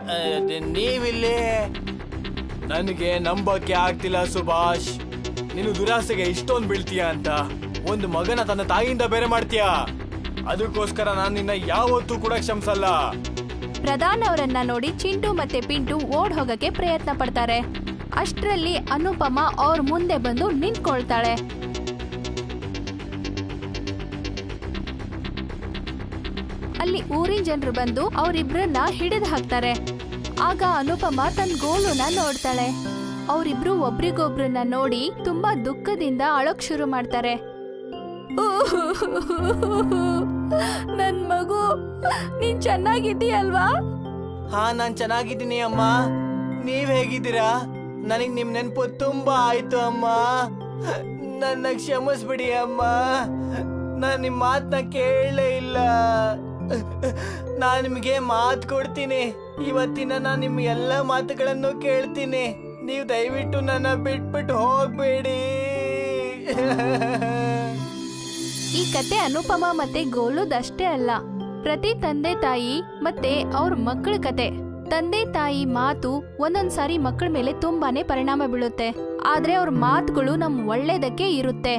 B: ನೀವಿಲ್ಲಿ ನನಗೆ ನಂಬಕ್ಕೆ ಆಗ್ತಿಲ್ಲ ಸುಭಾಷ್. ನೀನು ದುರಾಸೆಗೆ ಇಷ್ಟೊಂದು ಬೀಳ್ತೀಯ ಅಂತ ಒಂದು ಮಗನ ತನ್ನ ತಾಯಿಯಿಂದ ಬೇರೆ ಮಾಡ್ತೀಯ? ಅದಕ್ಕೋಸ್ಕರ ನಾನು ನಿನ್ನ ಯಾವತ್ತೂ ಕೂಡ ಕ್ಷಮಿಸಲ್ಲ.
C: ಪ್ರಧಾನವರನ್ನ ನೋಡಿ ಚಿಂಟು ಮತ್ತೆ ಪಿಂಟು ಓಡ್ ಹೋಗಕ್ಕೆ ಪ್ರಯತ್ನ ಪಡ್ತಾರೆ. ಅಷ್ಟರಲ್ಲಿ ಅನುಪಮ ಅವ್ರ ಮುಂದೆ ಬಂದು ನಿಂತ್ಕೊಳ್ತಾಳೆ. ಅಲ್ಲಿ ಊರಿನ ಜನರು ಬಂದು ಅವರಿಬ್ರನ್ನ ಹಿಡಿದು ಹಾಕ್ತಾರೆ. ಆಗ ಅನುಪಮ ತನ್ನ ಗೋಲುನ ನೋಡ್ತಾಳೆ. ಅವರಿಬ್ರು ಒಬ್ರಿಗೊಬ್ರನ್ನ ನೋಡಿ ತುಂಬಾ ದುಃಖದಿಂದ ಅಳಕ್ ಶುರು ಮಾಡ್ತಾರೆ. ನನ್ ಮಗು, ನೀನ್ ಚೆನ್ನಾಗಿದ್ದೀಯಲ್ವಾ?
B: ಹಾ, ನಾನ್ ಚೆನ್ನಾಗಿದ್ದೀನಿ ಅಮ್ಮ. ನೀವ್ ಹೇಗಿದ್ದೀರಾ? ನನಗ್ ನಿಮ್ ನೆನಪು ತುಂಬಾ ಆಯ್ತು ಅಮ್ಮ. ನನ್ನ ಕ್ಷಮಿಸ್ಬಿಡಿ ಅಮ್ಮ. ನಾನ್ ನಿಮ್ ಮಾತನ್ನ ಕೇಳಲೇ ಇಲ್ಲ. ನಾನ್ ನಿಮ್ಗೆ ಮಾತು ಕೊಡ್ತೀನಿ. ಇವತ್ತಿನ ನಾನ್ ನಿಮ್ ಎಲ್ಲ ಮಾತುಗಳನ್ನು ಕೇಳ್ತೀನಿ. ನೀವು ದಯವಿಟ್ಟು ನನ್ನ ಬಿಟ್ಬಿಟ್ಟು ಹೋಗ್ಬೇಡಿ.
C: ಈ ಕತೆ ಅನುಪಮ ಮತ್ತೆ ಗೋಲುದಷ್ಟೇ ಅಲ್ಲ. ಪ್ರತಿ ತಂದೆ ತಾಯಿ ಮತ್ತೆ ಅವ್ರ ಮಕ್ಕಳ ಕತೆ. ತಂದೆ ತಾಯಿ ಮಾತು ಒಂದೊಂದ್ಸಾರಿ ಮಕ್ಕಳ ಮೇಲೆ ತುಂಬಾನೇ ಪರಿಣಾಮ ಬೀಳುತ್ತೆ. ಆದ್ರೆ ಅವ್ರ ಮಾತುಗಳು ನಮ್ ಒಳ್ಳೇದಕ್ಕೆ ಇರುತ್ತೆ.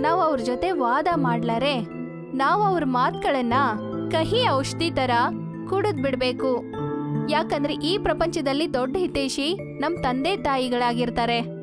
C: ನಾವು ಅವ್ರ ಜೊತೆ ವಾದ ಮಾಡ್ಲಾರೆ. ನಾವು ಅವ್ರ ಮಾತುಗಳನ್ನ ಕಹಿ ಔಷಧಿ ತರ ಕುಡಿದ್ ಬಿಡ್ಬೇಕು. ಯಾಕಂದ್ರೆ ಈ ಪ್ರಪಂಚದಲ್ಲಿ ದೊಡ್ಡ ಹಿತೈಷಿ ನಮ್ ತಂದೆ ತಾಯಿಗಳಾಗಿರ್ತಾರೆ.